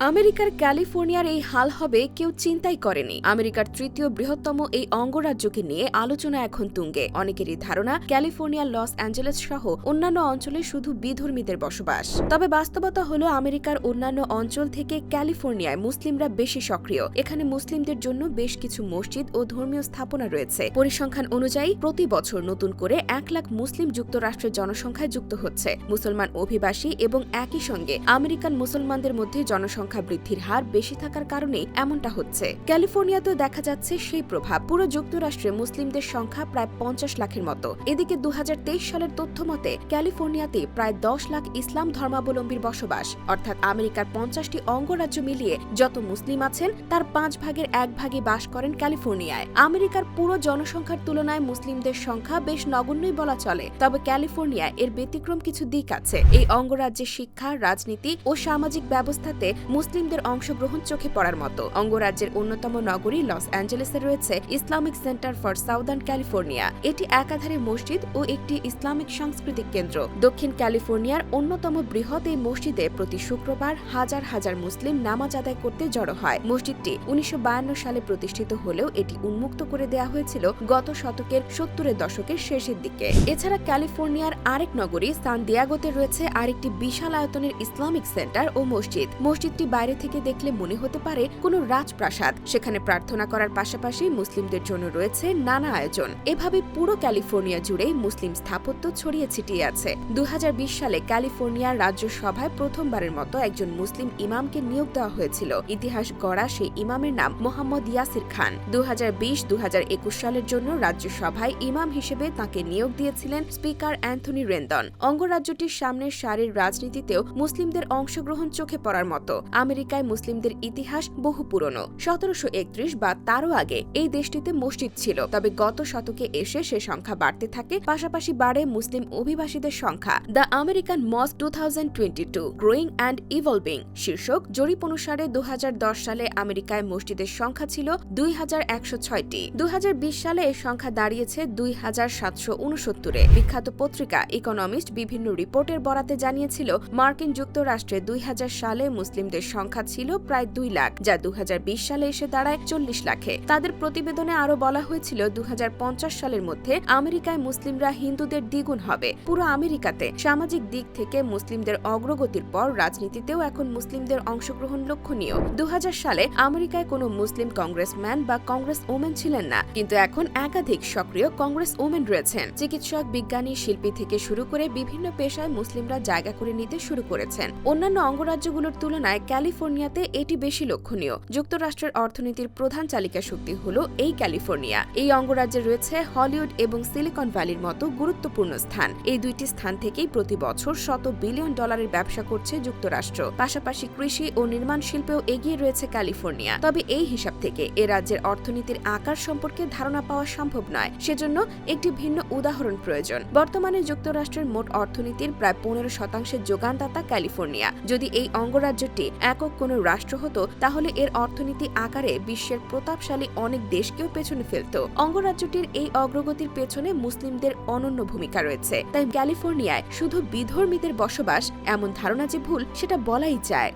আমেরিকার ক্যালিফোর্নিয়ার এই হাল হবে কেউ চিন্তাই করেনি। আমেরিকার তৃতীয় বৃহত্তম এই অঙ্গরাজ্যকে নিয়ে আলোচনা এখন তুঙ্গে। অনেকেরই ধারণা ক্যালিফোর্নিয়ার লস অ্যাঞ্জেলেস সহ অন্যান্য অঞ্চলে শুধু বিধর্মীদের বসবাস। তবে বাস্তবতা হল আমেরিকার অন্যান্য অঞ্চল থেকে ক্যালিফোর্নিয়ায় মুসলিমরা বেশি সক্রিয়। এখানে মুসলিমদের জন্য বেশ কিছু মসজিদ ও ধর্মীয় স্থাপনা রয়েছে। পরিসংখ্যান অনুযায়ী, প্রতি বছর নতুন করে এক লাখ মুসলিম যুক্তরাষ্ট্রের জনসংখ্যায় যুক্ত হচ্ছে। মুসলমান অভিবাসী এবং একই সঙ্গে আমেরিকান মুসলমানদের মধ্যে জনসংখ্যা বৃদ্ধির হার বেশি থাকার কারণেই এমনটা হচ্ছে। ক্যালিফোর্নিয়াতেও দেখা যাচ্ছে সেই প্রভাব। পুরো যুক্তরাষ্ট্রে মুসলিমদের সংখ্যা প্রায় পঞ্চাশ লাখের মতো। এদিকে দু সালের তথ্য মতে, ক্যালিফোর্নিয়াতে প্রায় দশ লাখ ইসলাম ধর্মাবলম্বীর বসবাস। অর্থাৎ আমেরিকার পঞ্চাশটি অঙ্গরাজ্য মিলিয়ে যত মুসলিম আছেন, তার পাঁচ ভাগের এক ভাগে বাস করেন ক্যালিফোর্নিয়ায়। আমেরিকার পুরো জনসংখ্যার তুলনায় মুসলিমদের সংখ্যা বেশ নগণ্যই বলা চলে। তবে ক্যালিফোর্নিয়ায় এর ব্যতিক্রম কিছু দিক আছে। এই অঙ্গরাজ্যের শিক্ষা, রাজনীতি ও সামাজিক ব্যবস্থাতে মুসলিমদের অংশগ্রহণ চোখে পড়ার মতো। অঙ্গরাজ্যের অন্যতম নগরী লস অ্যাঞ্জেলেসে রয়েছে Islamic centre for Southern California. এটি একাধারে মসজিদ ও একটি ইসলামিক সাংস্কৃতিক কেন্দ্র। দক্ষিণ ক্যালিফোর্নিয়ার অন্যতম বৃহৎ এই মসজিদে প্রতি শুক্রবার হাজার হাজার মুসলিম নামাজ আদায় করতে জড়ো হয়। মসজিদটি উনিশশো বায়ান্ন সালে প্রতিষ্ঠিত হলেও এটি উন্মুক্ত করে দেওয়া হয়েছিল গত শতকের সত্তরের দশকের শেষের দিকে। এছাড়া ক্যালিফোর্নিয়ার আরেক নগরী সান দিয়াগোতে রয়েছে আরেকটি বিশাল আয়তনের ইসলামিক সেন্টার ও মসজিদ। মসজিদটি বাইরে থেকে দেখলে মনে হতে পারে কোনো রাজপ্রাসাদ। সেখানে প্রার্থনা করার পাশাপাশি মুসলিমদের জন্য রয়েছে নানা আয়োজন। এভাবে পুরো ক্যালিফোর্নিয়া জুড়ে মুসলিম স্থাপত্য ছড়িয়ে ছিটিয়ে আছে। দু হাজার বিশ সালে ক্যালিফোর্নিয়ার রাজ্যসভায় প্রথমবারের মতো একজন মুসলিম ইমামকে নিয়োগ দেওয়া হয়েছিল। ইতিহাস গড়া সেই ইমামের নাম মোহাম্মদ ইয়াসির খান। দু হাজার সালের জন্য রাজ্যসভায় ইমাম হিসেবে তাকে নিয়োগ দিয়েছিলেন স্পিকার অ্যান্থনি রেন্দন। অঙ্গরাজ্যটির সামনের সারির রাজনীতিতেও মুসলিমদের অংশগ্রহণ চোখে পড়ার মতো। আমেরিকায় মুসলিমদের ইতিহাস বহু পুরনো। সতেরোশো একত্রিশ বা তারও আগে এই দেশটিতে মসজিদ ছিল, তবে গত শতকে এসে সে সংখ্যা বাড়তে থাকে, পাশাপাশি বাড়ে মুসলিম অভিবাসীদের সংখ্যা। The American mosque two thousand twenty two, growing and evolving শীর্ষক জরিপ অনুসারে দুহাজার দশ সালে আমেরিকায় মসজিদের সংখ্যা ছিল দুই হাজার একশো ছয়টি। দুই হাজার বিশ সালে এর সংখ্যা দাঁড়িয়েছে দুই হাজার সাতশো উনসত্তরে। বিখ্যাত পত্রিকা ইকোনমিস্ট বিভিন্ন রিপোর্টের বরাতে জানিয়েছিল, মার্কিন যুক্তরাষ্ট্রে দুই হাজার সালে মুসলিমদের সংখ্যা ছিল প্রায় দুই লাখ, যা দু হাজার বিশ সালে এসে দাঁড়ায় চল্লিশ লাখে। তাদের প্রতিবেদনে আরও বলা হয়েছিল, দুহাজার পঞ্চাশ সালের মধ্যে আমেরিকায় মুসলিমরা হিন্দুদের দ্বিগুণ হবে। পুরো আমেরিকাতে সামাজিক দিক থেকে মুসলিমদের অগ্রগতির পর রাজনীতিতেও এখন মুসলিমদের অংশগ্রহণ লক্ষণীয়। দু সালে আমেরিকায় কোনো মুসলিম কংগ্রেসম্যান বা কংগ্রেস ওমেন ছিলেন না, কিন্তু এখন একাধিক সক্রিয় কংগ্রেস ওমেন রয়েছেন। চিকিৎসক, বিজ্ঞানী, শিল্পী থেকে শুরু করে বিভিন্ন পেশায় মুসলিমরা জায়গা করে নিতে শুরু করেছেন। অন্যান্য অঙ্গরাজ্যগুলোর তুলনায় ক্যালিফোর্নিয়াতে এটি বেশি লক্ষণীয়। যুক্তরাষ্ট্রের অর্থনীতির প্রধান চালিকা শক্তি হল এই ক্যালিফোর্নিয়া। এই অঙ্গরাজ্যে রয়েছে হলিউড এবং সিলিকন ভ্যালির মতো গুরুত্বপূর্ণ স্থান। এই দুইটি স্থান থেকেই প্রতি বছর শত বিলিয়ন ডলারের ব্যবসা করছে যুক্তরাষ্ট্র। পাশাপাশি কৃষি ও নির্মাণ শিল্পেও এগিয়ে রয়েছে ক্যালিফোর্নিয়া। তবে এই হিসাব থেকে এ রাজ্যের অর্থনীতির আকার সম্পর্কে ধারণা পাওয়া সম্ভব নয়। সেজন্য একটি ভিন্ন উদাহরণ প্রয়োজন। বর্তমানে যুক্তরাষ্ট্রের মোট অর্থনীতির প্রায় পনেরো শতাংশের যোগানদাতা ক্যালিফোর্নিয়া। যদি এই অঙ্গরাজ্যটি একক কোনো রাষ্ট্র হতো, তাহলে এর অর্থনীতি আকারে বিশ্বের প্রতাপশালী অনেক দেশকেও পেছনে ফেলত। অঙ্গরাজ্যটির এই অগ্রগতির পেছনে মুসলিমদের অনন্য ভূমিকা রয়েছে। তাই ক্যালিফোর্নিয়ায় শুধু বিধর্মীদের বসবাস এমন ধারণা যে ভুল, সেটা বলাই যায়।